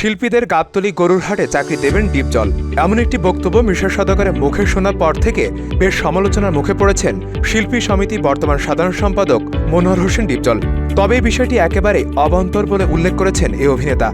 শিল্পীদের গাবতলি গরুর হাটে চাকরি দেবেন ডিপজল। এমন একটি বক্তব্য মিশা সদাগরের মুখে শোনার পর থেকে বেশ সমালোচনার মুখে পড়েছেন শিল্পী সমিতি বর্তমান সাধারণ সম্পাদক মনোহর হোসেন ডিপজল। তবে বিষয়টি একেবারে অবান্তর বলে উল্লেখ করেছেন এই অভিনেতা।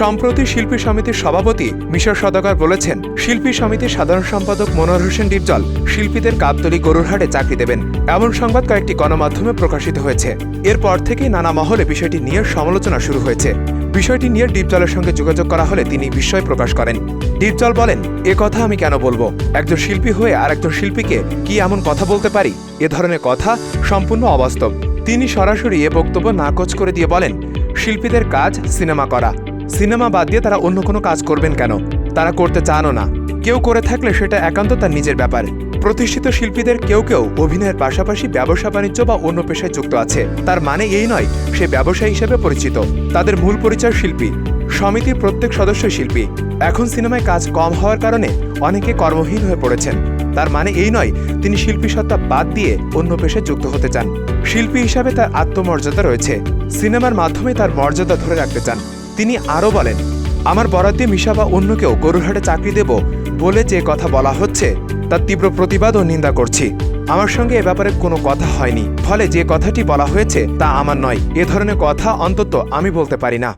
সম্প্রতি শিল্পী সমিতির সভাপতি মিশর সদাগর বলেছেন, শিল্পী সমিতির সাধারণ সম্পাদক মনোহর হোসেন ডিপজল শিল্পীদের গাবতলি গরুর হাটে চাকরি দেবেন। এমন সংবাদ কয়েকটি গণমাধ্যমে প্রকাশিত হয়েছে। এরপর থেকেই নানা মহলে বিষয়টি নিয়ে সমালোচনা শুরু হয়েছে। বিষয়টি নিয়ে ডিপজলের সঙ্গে যোগাযোগ করা হলে তিনি বিস্ময় প্রকাশ করেন। ডিপজল বলেন, এ কথা আমি কেন বলব? একজন শিল্পী হয়ে আর একজন শিল্পীকে কি এমন কথা বলতে পারি? এ ধরনের কথা সম্পূর্ণ অবাস্তব। তিনি সরাসরি এ বক্তব্য নাকচ করে দিয়ে বলেন, শিল্পীদের কাজ সিনেমা করা। সিনেমা বাদ দিয়ে তারা অন্য কোনো কাজ করবেন কেন? তারা করতে চানও না। কেউ করে থাকলে সেটা একান্ত তার নিজের ব্যাপার। প্রতিষ্ঠিত শিল্পীদের কেউ কেউ অভিনয়ের পাশাপাশি ব্যবসা বাণিজ্য বা অন্য পেশায় যুক্ত আছে। তার মানে এই নয়, সে ব্যবসায়ী হিসেবে পরিচিত। তাদের মূল পরিচয় শিল্পী। সমিতির প্রত্যেক সদস্য শিল্পী। এখন সিনেমায় কাজ কম হওয়ার কারণে অনেকে কর্মহীন হয়ে পড়েছেন। তার মানে এই নয়, তিনি শিল্পী সত্তা বাদ দিয়ে অন্য পেশায় যুক্ত হতে চান। শিল্পী হিসাবে তার আত্মমর্যাদা রয়েছে। সিনেমার মাধ্যমে তার মর্যাদা ধরে রাখতে চান। তিনি আরও বলেন আমার বরাদ দিয়ে মিশা বা অন্য কেউ গরুরহাটে চাকরি দেব বলে যে কথা বলা হচ্ছে, তার তীব্র প্রতিবাদ ও নিন্দা করছি। আমার সঙ্গে এ ব্যাপারে কোনো কথা হয়নি, ফলে যে কথাটি বলা হয়েছে তা আমার নয়। এ ধরনের কথা অন্তত আমি বলতে পারি না।